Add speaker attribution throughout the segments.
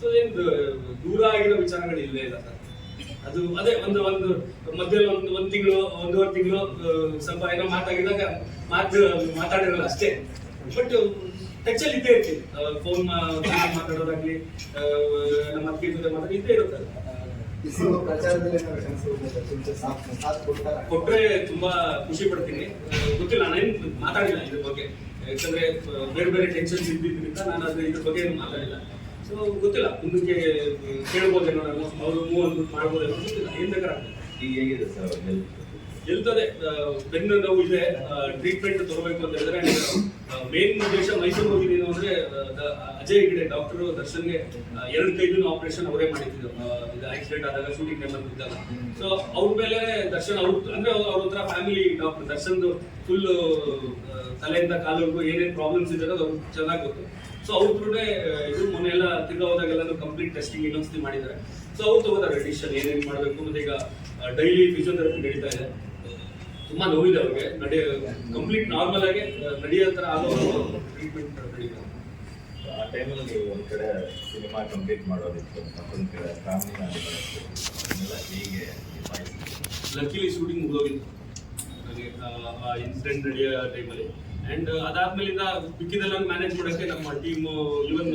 Speaker 1: So ಏನು ದೂರ ಆಗಿರೋ ವಿಚಾರಗಳು ಇಲ್ಲೇ ಇಲ್ಲ ಸರ್. ಅದು ಅದೇ ಒಂದು ಒಂದು ಮಧ್ಯದಲ್ಲಿ ಒಂದು ಒಂದು ತಿಂಗಳು ಒಂದೂವರೆ ತಿಂಗಳು ಸ್ವಲ್ಪ ಏನೋ ಮಾತಾಡಿದಾಗ ಮಾತು ಮಾತಾಡಿರಲ್ಲ ಅಷ್ಟೇ. ಬಟ್ ಟಚ್ ಅಲ್ಲಿ ಇದ್ದೇ ಇರ್ತೀವಿ ಫೋನ್ ಮಾತಾಡೋದಾಗ್ಲಿ ನಮ್ಮ ಅತ್ತಿಗೆ ಜೊತೆ ಮಾತಾಡಿ ಇದ್ದೇ ಇರುತ್ತೆ.
Speaker 2: ಈ ಪ್ರಚಾರದಲ್ಲಿ ಏನಾದ್ರು ಚಾನ್ಸ್ ಇರ್ಬೋದಾ? ಕೊಂಚ ಸಾಥ್ ಸಾಥ್
Speaker 1: ಕೊಟ್ರೆ ತುಂಬಾ ಖುಷಿ ಪಡ್ತೀನಿ. ಗೊತ್ತಿಲ್ಲ ನಾನೇನು ಮಾತಾಡಿಲ್ಲ ಇದ್ರ ಬಗ್ಗೆ. ಯಾಕಂದ್ರೆ ಬೇರೆ ಬೇರೆ ಟೆನ್ಷನ್ಸ್ ಇದ್ದಿದ್ರಿಂದ ನಾನು ಅದ್ರ ಇದ್ರ ಬಗ್ಗೆ ಏನು ಮಾತಾಡಿಲ್ಲ. ಸೊ ಗೊತ್ತಿಲ್ಲ. ಮುಂದಕ್ಕೆ ಕೇಳ್ಬೋದೇನೋ ನಾನು ಅವರು ಮೂವ್ ಅಂದ್ಬಿಟ್ಟು ಮಾಡ್ಬೋದೇನೋ ಗೊತ್ತಿಲ್ಲ. ಏನ್ ಬೇಕಾಗ್ತದೆ.
Speaker 3: ಈಗ ಹೇಗಿದೆ ಸರ್
Speaker 1: ಎಲ್ತದೆ ಬೆನ್ನು ನೋವು ಇದೆ ಟ್ರೀಟ್ಮೆಂಟ್ ತಗೋಬೇಕು ಅಂತ ಹೇಳಿದ್ರೆ ಮೇನ್ ಉದ್ದೇಶ ಮೈಸೂರು ಹೋಗಿದ್ದೀನಿ ಅಂದ್ರೆ ಅಜಯ್ ಹೆಗ್ಡೆ ಡಾಕ್ಟರ್ ದರ್ಶನ್ಗೆ ಎರಡು ಕೈದು ಆಪರೇಷನ್ ಅವರೇ ಮಾಡಿದ್ರು. ಇದು ಆಕ್ಸಿಡೆಂಟ್ ಆದಾಗ ಶೂಟಿಂಗ್ ಟೈಮ್ ಇದ್ದಾಗ ಸೊ ಅವ್ರ ಮೇಲೆ ದರ್ಶನ್, ಅವ್ರ ಅಂದ್ರೆ ಅವ್ರ ಹತ್ರ ಫ್ಯಾಮಿಲಿ ಡಾಕ್ಟರ್ ದರ್ಶನ್ ಫುಲ್ ತಲೆಯಿಂದ ಕಾಲವರೆಗೂ ಏನೇನ್ ಪ್ರಾಬ್ಲಮ್ಸ್ ಇದೆ ಅದು ಅವ್ರಿಗೆ ಚೆನ್ನಾಗಿ ಗೊತ್ತು. ಸೊ ಅವ್ರ ಕೂಡ ಇದು ಮೊನ್ನೆ ಎಲ್ಲ ತಿರ್ಗಾ ಕಂಪ್ಲೀಟ್ ಟೆಸ್ಟಿಂಗ್ ಇನ್ನೊಂದ್ಸತಿ ಮಾಡಿದ್ದಾರೆ. ಸೊ ಅವ್ರು ತಗೋತಾರೆ ಡಿಸಿಷನ್ ಏನೇನ್ ಮಾಡಬೇಕು, ಮತ್ತೆ ಈಗ ಡೈಲಿ ಫಿಸಿಯೋಥೆರಪಿ ನಡೀತಾ ಇದೆ. ತುಂಬಾ ನೋವಿದೆ ಅವ್ರಿಗೆ. ನಡೆಯ ಕಂಪ್ಲೀಟ್ ನಾರ್ಮಲ್ ಆಗಿ ನಡೆಯೋ ತರ ಆಗೋ ಟ್ರೀಟ್ಮೆಂಟ್ ನಡೀತಾರೆ
Speaker 3: ಆ ಟೈಮಲ್ಲಿ ನೀವು ಒಂದ್ ಕಡೆ ಸಿನಿಮಾ ಕಂಪ್ಲೀಟ್ ಮಾಡೋದಿತ್ತು ಮತ್ತೊಂದ್ ಕಡೆ ಫ್ಯಾಮಿಲಿ ಅದನ್ನೆಲ್ಲ ಹೇಗೆ
Speaker 1: ಲಕ್ಕಿಲಿ ಶೂಟಿಂಗ್ ಮುಗಿದೋಗಿತ್ತು. ನನಗೆ ಆ ಇನ್ಸಿಡೆಂಟ್ ನಡೆಯೋ ಟೈಮಲ್ಲಿ ಅಂಡ್ ಅದಾದ್ಮೇಲಿಂದ ಮಿಕ್ಕಿದೆಲ್ಲ ಮ್ಯಾನೇಜ್ ಮಾಡೋಕ್ಕೆ ನಮ್ಮ ಟೀಮ್ ಇವನ್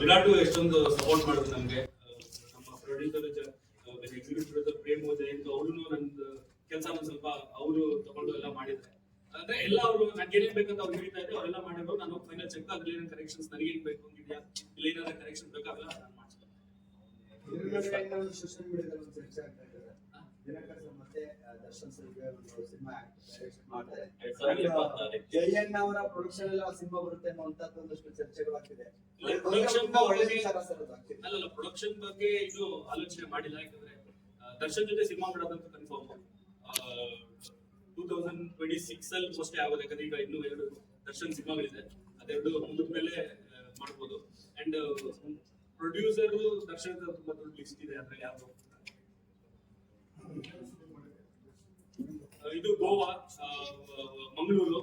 Speaker 1: ವಿರಾಟು ಎಷ್ಟೊಂದು ಸಪೋರ್ಟ್ ಮಾಡಿದ್ರು ನಮಗೆ. ನಮ್ಮ producer executive producer Prem Jayanth ಅವರು ನಂದು ಕೆಲಸ ಸ್ವಲ್ಪ ಅವರು ತಗೊಂಡು ಎಲ್ಲ ಮಾಡಿದ್ದಾರೆ ಅಂದ್ರೆ ಎಲ್ಲ ಅವರು ನನಗೆ ಏನೇನ್ ಬೇಕಂತ ಅವ್ರು ಹೇಳ್ತಾ ಇದ್ರು ಅವರೆಲ್ಲ ಮಾಡಿದ್ರು. ನಾನು ಫೈನಲ್ ಚೆಕ್ ಅದ್ರಲ್ಲಿ ಏನೇನು ಕರೆಕ್ಷನ್ಸ್ ನನಗೆ ಏನ್ ಬೇಕು ಇಲ್ಲಿ ಏನಾದ್ರು ಕರೆಕ್ಷನ್ ನಾನು ಮಾಡ್ತೀನಿ.
Speaker 2: ಇನ್ನೊಂದು social media ಒಂದು ಚರ್ಚೆ ಆಗ್ತಾ ಇದೆ. ದಿನಕರ್ ಸರ್ ಮತ್ತೆ ಆ, ದರ್ಶನ್ ಸರ್ಗೆ ಒಂದು ಸಿನಿಮಾ ಡೈರೆಕ್ಷನ್ ಮಾಡ್ತಾರೆ.
Speaker 3: ಎರಡ್ ಸಾವಿರದ ಇಪ್ಪತ್ತಾರಕ್ಕೆ.
Speaker 2: ಜಯಣ್ಣ ಅವರ ಪ್ರೊಡಕ್ಷನ್ ಅಲ್ಲಿ ಆ ಸಿನಿಮಾ ಬರುತ್ತೆ ಅಂತ ಒಂದಷ್ಟು ಚರ್ಚೆಗಳು ಆಗ್ತಿದೆ.
Speaker 1: ಪ್ರೊಡಕ್ಷನ್ ಬಗ್ಗೆ ಇದು ಆಲೋಚನೆ ಮಾಡಿಲ್ಲ. ಯಾಕಂದ್ರೆ ದರ್ಶನ್ ಜೊತೆ ಸಿನಿಮಾ ಮಾಡೋದಂತ confirm two thousand twenty six ಅಲ್ಲಿ ಮೋಸ್ಟ್ಲಿ ಆಗೋದು. ಯಾಕಂದ್ರೆ ಈಗ ಇನ್ನೂ ಎರಡು ದರ್ಶನ್ ಸಿನಿಮಾಗಳಿದೆ. ಅದೆರಡು ಮುಗಿದ ಮೇಲೆ ಮಾಡ್ಬೋದು. ಅಂಡ್ ಪ್ರೊಡ್ಯೂಸರ್ ದರ್ಶನ್ ತುಂಬಾ ದೊಡ್ಡ ಲಿಸ್ಟ್ ಇದೆ. ಅದ್ರಲ್ಲಿ ಯಾರು ಇದು ಗೋವಾ ಮಂಗಳೂರು.